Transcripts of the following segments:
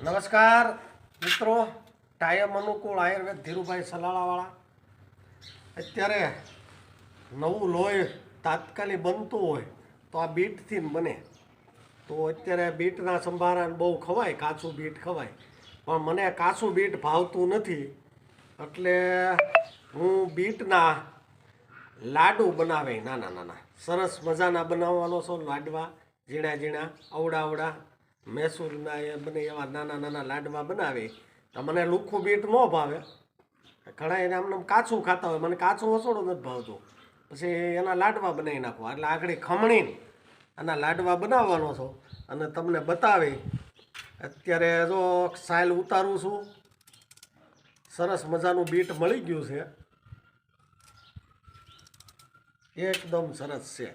નમસ્કાર. મિત્રો, ટાયમ અનુકૂળ આયુર્વેદ ધીરુભાઈ સલાળાવાળા. અત્યારે નવું લોહી તાત્કાલિક બનતું હોય તો આ બીટથી બને. તો અત્યારે બીટના સંભારાને બહુ ખવાય, કાચું બીટ ખવાય. પણ મને કાચું બીટ ભાવતું નથી. એટલે હું બીટના લાડુ બનાવે નાના નાના સરસ મજાના બનાવવાનો છું, લાડવા ઝીણા ઝીણા અવડા અવડા મૈસૂરના એ બને એવા નાના નાના લાડવા બનાવે. તો મને લુખ્ખું બીટ ન ભાવે. ઘણા એને આમને કાચું ખાતા હોય, મને કાચું વસોડું નથી ભાવતું. પછી એના લાડવા બનાવી નાખો એટલે આગળ ખમણીને આના લાડવા બનાવવાનો છો. અને તમને બતાવી, અત્યારે જો સાયલ ઉતારું છું. સરસ મજાનું બીટ મળી ગયું છે. એકદમ સરસ છે.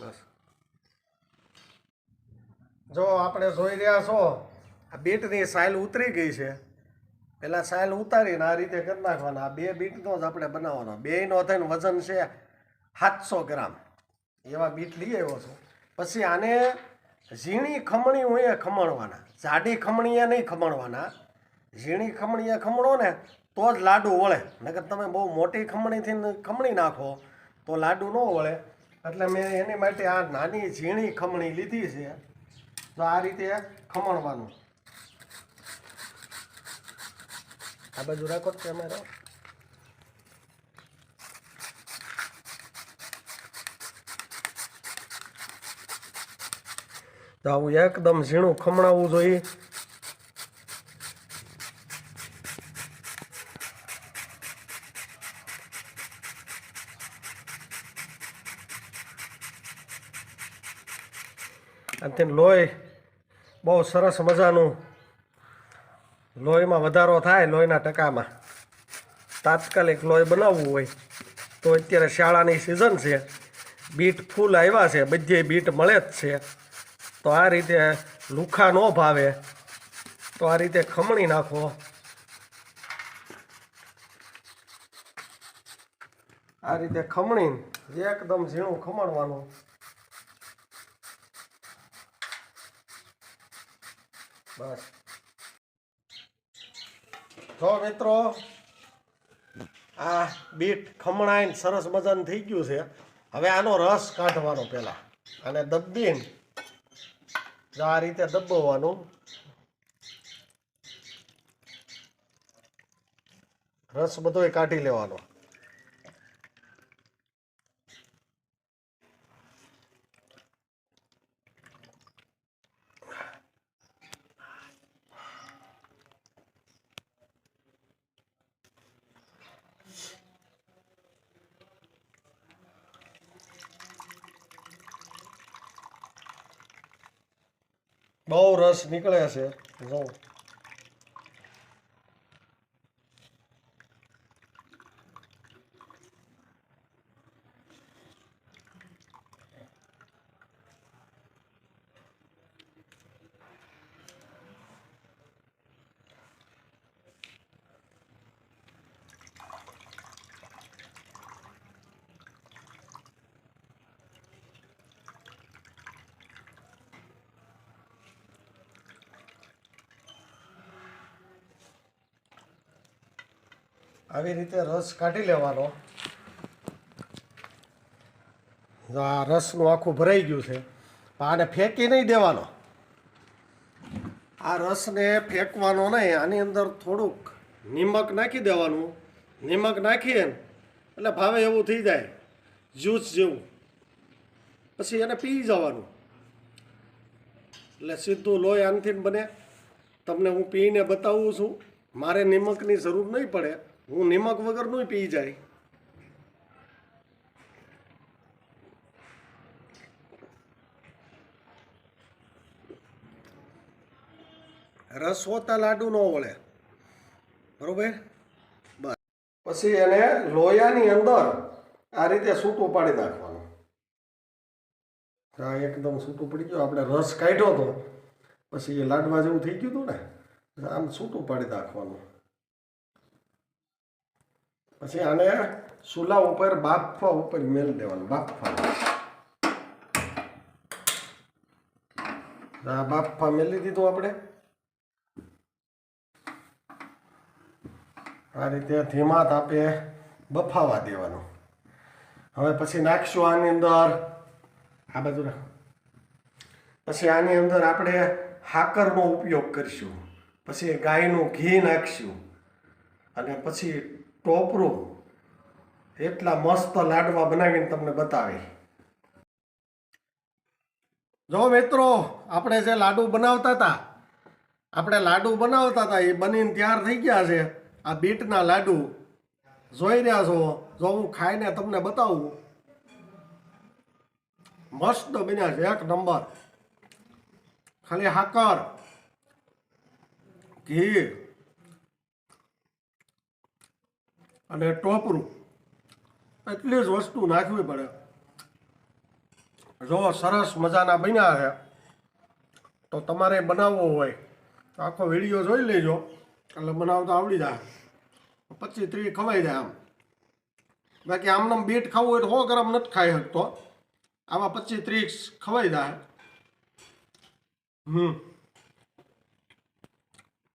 બસ. જો આપણે જોઈ રહ્યા છો, આ બીટની સાયલ ઉતરી ગઈ છે. પહેલાં સાયલ ઉતારીને આ રીતે કરી નાખવાના. આ બે બીટનો જ આપણે બનાવવાનો. બેયનો થઈને વજન છે સાતસો ગ્રામ. એવા બીટ લઈ આવ્યો છું. પછી આને ઝીણી ખમણી હું એ ખમણવાના. જાડી ખમણીએ નહીં ખમણવાના. ઝીણી ખમણીએ ખમણો ને તો જ લાડુ વળે. નકર તમે બહુ મોટી ખમણીથી ખમણી નાખો તો લાડુ ન વળે. એટલે મેં એની માટે આ નાની ઝીણી ખમણી લીધી છે. તો આ રીતે ખમણવાનું. આ બાજુ રાખો કેમેરા તો આવું એકદમ ઝીણું ખમણાવવું જોઈએ. અને લોહી બહુ સરસ મજાનું લોહીમાં વધારો થાય લોહીના ટકામાં. તાત્કાલિક લોહી બનાવવું હોય તો અત્યારે શાળાની સિઝન છે. બીટ ફૂલ આવ્યા છે, બધી બીટ મળે જ છે. તો આ રીતે લુખા ન ભાવે. તો આ રીતે ખમણી નાખો. આ રીતે ખમણી એકદમ ઝીણું ખમણવાનું. બસ. જો મિત્રો, આ બીટ ખમણાઈને સરસ મજાનું થઈ ગયું છે. હવે આનો રસ કાઢવાનો પહેલાં. અને દબ્બીને આ રીતે દબાવવાનું. રસ બધોય કાઢી લેવાનો. બહુ રસ નીકળે છે જો. આવી રીતે રસ કાઢી લેવાનો. આ રસનું આખું ભરાઈ ગયું છે આને ફેંકી નહીં દેવાનો. આ રસને ફેંકવાનો નહીં, આની અંદર થોડુંક નિમક નાખી દેવાનું. નિમક નાખીએ એટલે ભાવે એવું થઈ જાય, જ્યુસ જેવું. પછી એને પી જવાનું. એટલે સીધું લોહી આનથી બને. તમને હું પીને બતાવું છું, મારે નિમકની જરૂર નહીં પડે. હું નિમક વગરનું પી જાય. રસ હોતા લાડુ ન વળે. બરોબર? બસ. પછી એને લોયાની અંદર આ રીતે સૂટું પાડી નાખવાનું. હા એકદમ સૂટું પડી ગયું. આપણે રસ કાઢ્યો હતો પછી એ લાડવા જેવું થઈ ગયું હતું ને, આમ સૂટું પાડી નાખવાનું. પછી આને ચૂલા ઉપર, બાફવા ઉપર મેલ દેવાનું બાફવા આ બાફા મેલી દીધું આપણે. આ રીતે ધીમા તાપે બફાવા દેવાનું. હવે પછી નાખશું આની અંદર. આ રાખ. પછી આની અંદર આપણે હાકરનો ઉપયોગ કરીશું. પછી ગાયનું ઘી નાખશું. અને પછી ટોપરું એટલા મસ્ત લાડવા બનાવીને તમને બતાવી જો મિત્રો, આપણે જે લાડુ બનાવતા હતા, આપણે લાડુ બનાવતા હતા, એ બનીને તૈયાર થઈ ગયા છે. આ બીટના લાડુ જોઈ રહ્યા છો. જો હું ખાઈને તમને બતાવું. મસ્ત બન્યા છે, એક નંબર. ખાલી હાકર, ઘી અને ટોપરું. એટલી જ વસ્તુ નાખવી પડે. જો સરસ મજાના બન્યા છે, તો તમારે બનાવવો હોય. તો આખો વીડિયો જોઈ લેજો, એટલે બનાવતા આવડી જાય. પચીસ ત્રીસ ખવાઈ જાય આમ. બાકી આમને બીટ ખાવું હોય તો હો ગરમ નથી ખાઈ શકતો. આવા પચીસ ત્રીસ ખવાઈ જાય. હમ.